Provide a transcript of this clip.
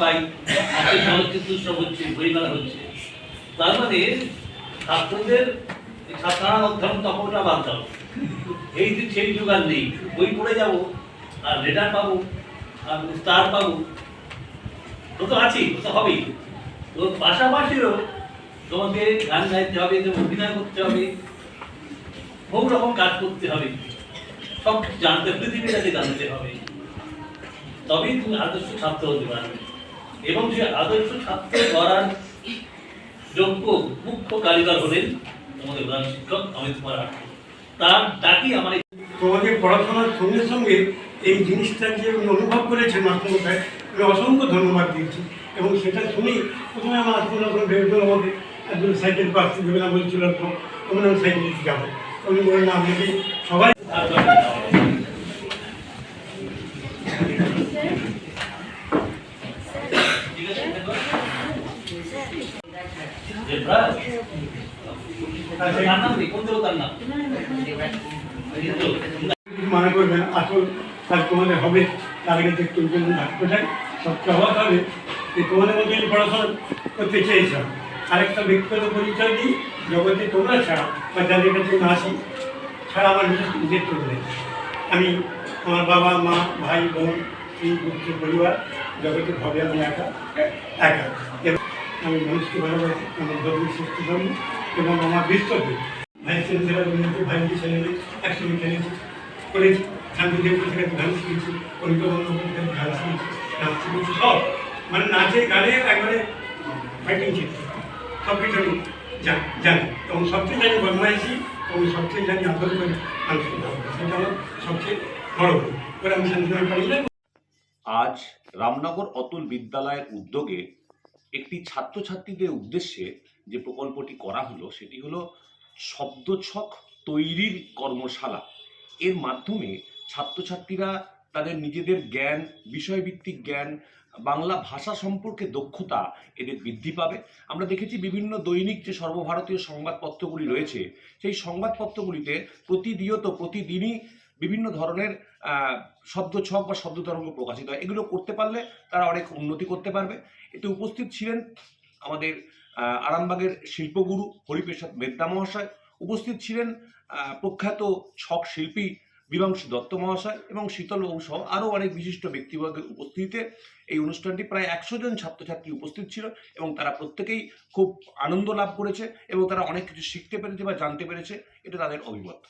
পাই চলচ্চিত্র উৎসব হচ্ছে বইমেলা হচ্ছে। তার মানে ছাত্রদের ছাত্রায়ণ অধ্যয়ন, তপনটা বাদ দাও। এই যে সেই যুগ আর নেই। বই পড়ে যাব, আর লেটার পাবো, আর স্টার পাবো। তো তো আছেই তো তো হবেই। তো পাশাপাশিও তোমাকে গান গাইতে হবে অভিনয় করতে হবে, বহু রকম কাজ করতে হবে। সব জানতে পৃথিবীটাকে জানতে হবে। তবেই তুমি আদর্শ ছাত্র হতে পারবে। এবং সে আদর্শ ছাত্র করার যোগ্য মুখ্য কারিগর হলেন আমাদের প্রধান শিক্ষক অমিত কুমার তার ডাকি আমার তোমাদের পড়াশোনার সঙ্গে সঙ্গে এই জিনিসটা যে উনি অনুভব করেছেন মাস্টারমশাই আমি অসংখ্য ধন্যবাদ দিয়েছি। এবং সেটা শুনি প্রথমে আমার আত্মনগর ভেবেছিল আমাকে একজন সাইকেল পাস দেবে না বলছিল আমি সাইকেল যাব। উনি বললেন আপনাকে সবাই মনে করবেন, আসল তোমাদের হবে, তার আগে সবচেয়ে হবে যে তোমাদের মধ্যে আমি পড়াশোনা করতে আরেকটা ব্যক্তিগত পরিচয় দিই, জগতে তোমরা ছাড়া বা যাদের কাছে আসি, ছাড়া আমার নিজের চলে আমি আমার বাবা, মা, ভাই, বোন এই পুত্র, পরিবার, জগতে ভাবে আমি একা একা। আমি মানুষকে ভালোবাসি আমার ধর্ম সৃষ্টি ধর্ম এবং আমার বিশ্বকে ভাই ছেলেরা উন্নতি ভাই ছেলেদের একসঙ্গে খেলেছি, করেছি। গান গান নাচ সব। মানে নাচে, গানে একবারে ফাইটিং শিখছি সব কিছু আমি জানি এবং সবচেয়ে জানি বদমাইশি এবং সবচেয়ে জানি আদর করে মানুষকে ভালোবাসি। আমার সবচেয়ে বড় করে আমি আজ রামনগর অতুল বিদ্যালয়ের উদ্যোগে একটি ছাত্রছাত্রীদের উদ্দেশ্যে যে প্রকল্পটি করা হলো, সেটি হলো শব্দছক তৈরির কর্মশালা। এর মাধ্যমে ছাত্রছাত্রীরা তাদের নিজেদের জ্ঞান, বিষয়ভিত্তিক জ্ঞান, বাংলা ভাষা সম্পর্কে দক্ষতা এদের বৃদ্ধি পাবে। আমরা দেখেছি বিভিন্ন দৈনিক যে সর্বভারতীয় সংবাদপত্রগুলি রয়েছে, সেই সংবাদপত্রগুলিতে প্রতিনিয়ত, প্রতিদিনই বিভিন্ন ধরনের শব্দ ছক বা শব্দ তরঙ্গ প্রকাশিত হয়। এগুলো করতে পারলে তারা অনেক উন্নতি করতে পারবে। এতে উপস্থিত ছিলেন আমাদের আরামবাগের শিল্পগুরু হরিপ্রসাদ মেদ্দা মহাশয়। উপস্থিত ছিলেন প্রখ্যাত ছক শিল্পী বিভাংশু দত্ত মহাশয় এবং শীতলবাবু সহ আরও অনেক বিশিষ্ট ব্যক্তিবর্গের উপস্থিতিতে এই অনুষ্ঠানটি প্রায় একশো জন ছাত্রছাত্রী উপস্থিত ছিল এবং তারা প্রত্যেকেই খুব আনন্দ লাভ করেছে এবং তারা অনেক কিছু শিখতে পেরেছে বা জানতে পেরেছে। এটা তাদের অভিমত।